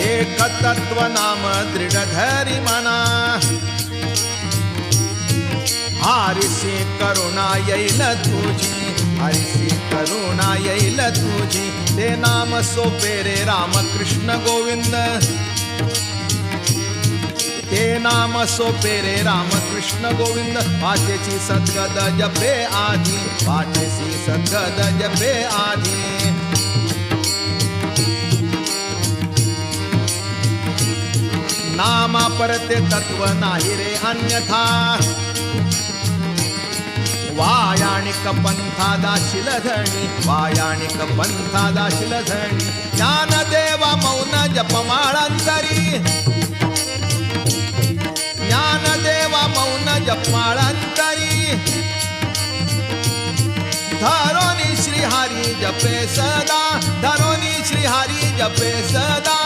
एक तत्व नाम दृढ़ एकतत्त्वनाम दृढधरिमना। हरिषि करुणायैल तुझी, हरिषि करुणायैल तुझी। ते नाम सोपे राम कृष्ण गोविंद ते नाम सोपे राम कृष्ण गोविंद वाचेची सद्गद जपे आधी वाचेची सद्गद जपे आधी नामा परते तत्व नाही रे अन्यथा. वायाणिक पंथा दाशिल धणी वायाणिक पंथा दाशिल धणी. ज्ञानदेवा मौन जपमाळांतरी. ज्ञानदेवा मौन जपमाळांतरी. धरोनी श्रीहारी जपे सदा धरोनी श्रीहारी जपे सदा.